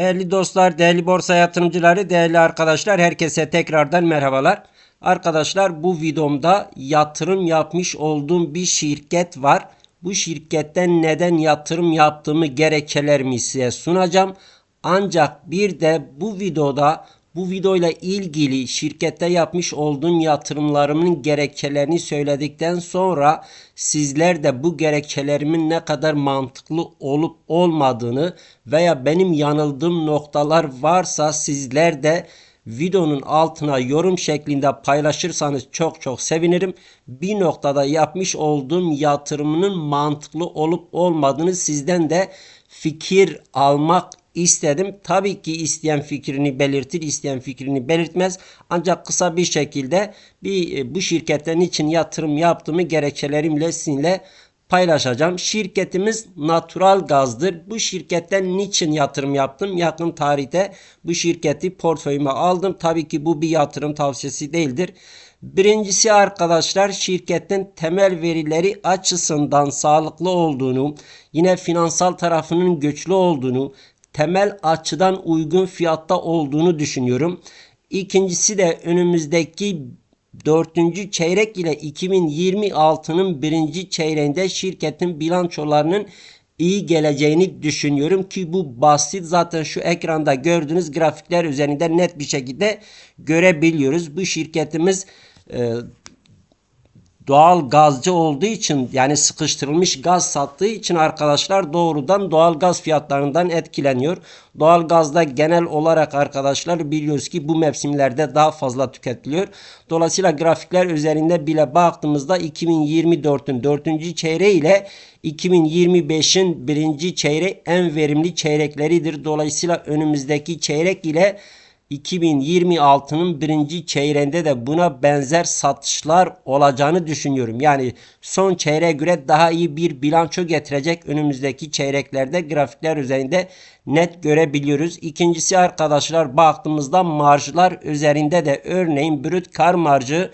Değerli dostlar, değerli borsa yatırımcıları, değerli arkadaşlar, herkese tekrardan merhabalar. Arkadaşlar bu videomda yatırım yapmış olduğum bir şirket var. Bu şirketten neden yatırım yaptığımı gerekçelerimi size sunacağım. Ancak bir de bu videoda bu videoyla ilgili şirkette yapmış olduğum yatırımlarımın gerekçelerini söyledikten sonra sizler de bu gerekçelerimin ne kadar mantıklı olup olmadığını veya benim yanıldığım noktalar varsa sizler de videonun altına yorum şeklinde paylaşırsanız çok çok sevinirim. Bir noktada yapmış olduğum yatırımının mantıklı olup olmadığını sizden de fikir almak istedim. Tabii ki isteyen fikrini belirtir, isteyen fikrini belirtmez. Ancak kısa bir şekilde bir e, bu şirketten için yatırım yaptığımı gerekçelerimle sizinle paylaşacağım. Şirketimiz natural gazdır. Bu şirketten niçin yatırım yaptım? Yakın tarihte bu şirketi portföyüme aldım. Tabii ki bu bir yatırım tavsiyesi değildir. Birincisi arkadaşlar şirketin temel verileri açısından sağlıklı olduğunu, yine finansal tarafının güçlü olduğunu, temel açıdan uygun fiyatta olduğunu düşünüyorum. İkincisi de önümüzdeki dördüncü çeyrek ile 2026'nın birinci çeyreğinde şirketin bilançolarının iyi geleceğini düşünüyorum ki bu basit zaten şu ekranda gördüğünüz grafikler üzerinde net bir şekilde görebiliyoruz. Bu şirketimiz e, doğal gazcı olduğu için yani sıkıştırılmış gaz sattığı için arkadaşlar doğrudan doğal gaz fiyatlarından etkileniyor. Doğal gazda genel olarak arkadaşlar biliyoruz ki bu mevsimlerde daha fazla tüketiliyor. Dolayısıyla grafikler üzerinde bile baktığımızda 2024'ün 4. çeyreği ile 2025'in 1. çeyreği en verimli çeyrekleridir. Dolayısıyla önümüzdeki çeyrek ile 2026'nın birinci çeyreğinde de buna benzer satışlar olacağını düşünüyorum. Yani son çeyreğe göre daha iyi bir bilanço getirecek önümüzdeki çeyreklerde grafikler üzerinde net görebiliyoruz. İkincisi arkadaşlar baktığımızda marjlar üzerinde de örneğin brüt kar marjı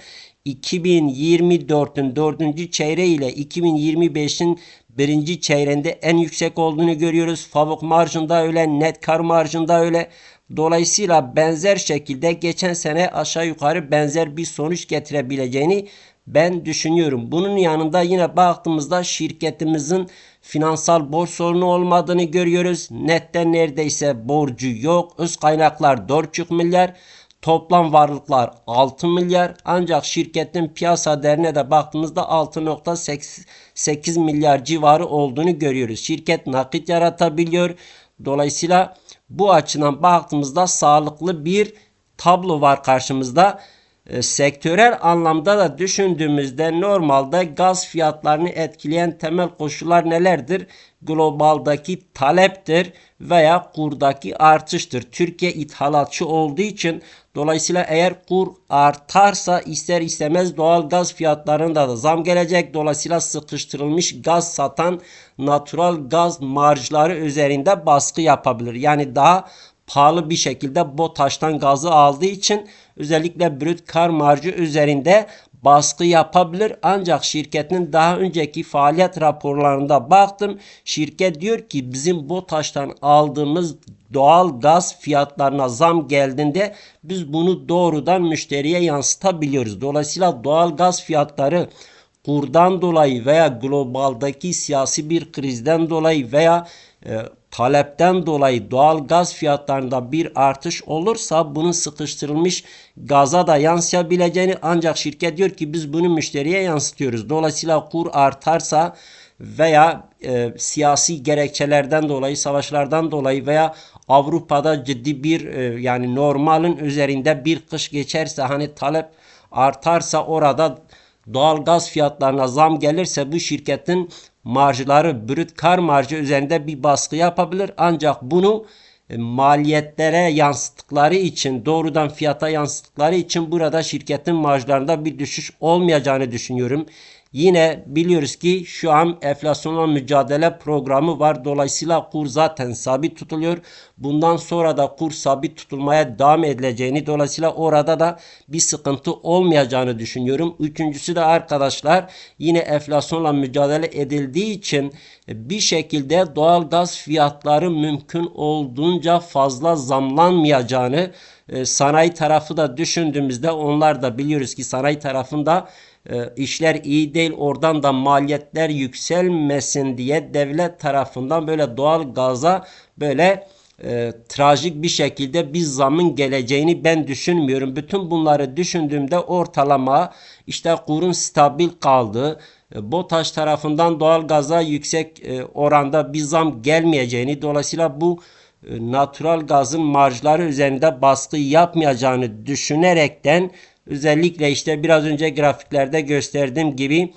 2024'ün 4. çeyreği ile 2025'in birinci çeyreğinde en yüksek olduğunu görüyoruz. Fabrik marjında öyle, net kar marjında öyle. Dolayısıyla benzer şekilde geçen sene aşağı yukarı benzer bir sonuç getirebileceğini ben düşünüyorum. Bunun yanında yine baktığımızda şirketimizin finansal borç sorunu olmadığını görüyoruz. Nette neredeyse borcu yok. Öz kaynaklar 4,5 milyar. Toplam varlıklar 6 milyar ancak şirketin piyasa değerine de baktığımızda 6.8 milyar civarı olduğunu görüyoruz. Şirket nakit yaratabiliyor. Dolayısıyla bu açıdan baktığımızda sağlıklı bir tablo var karşımızda. E, sektörel anlamda da düşündüğümüzde normalde gaz fiyatlarını etkileyen temel koşullar nelerdir? Globaldaki taleptir veya kurdaki artıştır. Türkiye ithalatçı olduğu için dolayısıyla eğer kur artarsa ister istemez doğal gaz fiyatlarında da zam gelecek. Dolayısıyla sıkıştırılmış gaz satan natural gaz marjları üzerinde baskı yapabilir. Yani daha pahalı bir şekilde BOTAŞ'tan gazı aldığı için özellikle brüt kar marjı üzerinde baskı yapabilir. Ancak şirketin daha önceki faaliyet raporlarında baktım. Şirket diyor ki bizim BOTAŞ'tan aldığımız doğal gaz fiyatlarına zam geldiğinde biz bunu doğrudan müşteriye yansıtabiliyoruz. Dolayısıyla doğal gaz fiyatları kurdan dolayı veya globaldaki siyasi bir krizden dolayı veya e, talepten dolayı doğal gaz fiyatlarında bir artış olursa bunun sıkıştırılmış gaza da yansıyabileceğini ancak şirket diyor ki biz bunu müşteriye yansıtıyoruz. Dolayısıyla kur artarsa veya e, siyasi gerekçelerden dolayı, savaşlardan dolayı veya Avrupa'da ciddi bir e, yani normalin üzerinde bir kış geçerse hani talep artarsa orada doğal gaz fiyatlarına zam gelirse bu şirketin marjları brüt kar marjı üzerinde bir baskı yapabilir. Ancak bunu e, maliyetlere yansıttıkları için doğrudan fiyata yansıttıkları için burada şirketin marjlarında bir düşüş olmayacağını düşünüyorum. Yine biliyoruz ki şu an enflasyonla mücadele programı var. Dolayısıyla kur zaten sabit tutuluyor. Bundan sonra da kur sabit tutulmaya devam edileceğini dolayısıyla orada da bir sıkıntı olmayacağını düşünüyorum. Üçüncüsü de arkadaşlar yine enflasyonla mücadele edildiği için bir şekilde doğal gaz fiyatları mümkün olduğunca fazla zamlanmayacağını e, sanayi tarafı da düşündüğümüzde onlar da biliyoruz ki sanayi tarafında e, işler iyi değil. Oradan da maliyetler yükselmesin diye devlet tarafından böyle doğal gaza böyle e, trajik bir şekilde bir zamın geleceğini ben düşünmüyorum. Bütün bunları düşündüğümde ortalama işte kurun stabil kaldığı, e, BOTAŞ tarafından doğal gaza yüksek e, oranda bir zam gelmeyeceğini dolayısıyla bu e, natural gazın marjları üzerinde baskı yapmayacağını düşünerekten özellikle işte biraz önce grafiklerde gösterdiğim gibi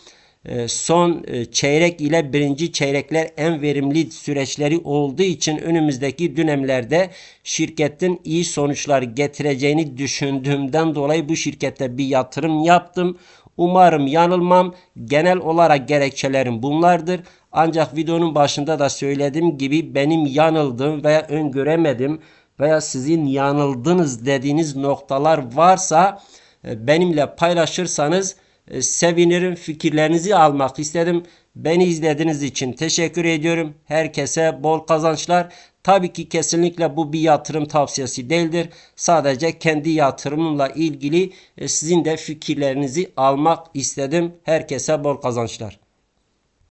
e, son e, çeyrek ile birinci çeyrekler en verimli süreçleri olduğu için önümüzdeki dönemlerde şirketin iyi sonuçlar getireceğini düşündüğümden dolayı bu şirkete bir yatırım yaptım. Umarım yanılmam. Genel olarak gerekçelerim bunlardır. Ancak videonun başında da söylediğim gibi benim yanıldığım veya öngöremedim veya sizin yanıldınız dediğiniz noktalar varsa benimle paylaşırsanız e, sevinirim. Fikirlerinizi almak istedim. Beni izlediğiniz için teşekkür ediyorum. Herkese bol kazançlar. Tabii ki kesinlikle bu bir yatırım tavsiyesi değildir. Sadece kendi yatırımımla ilgili e, sizin de fikirlerinizi almak istedim. Herkese bol kazançlar.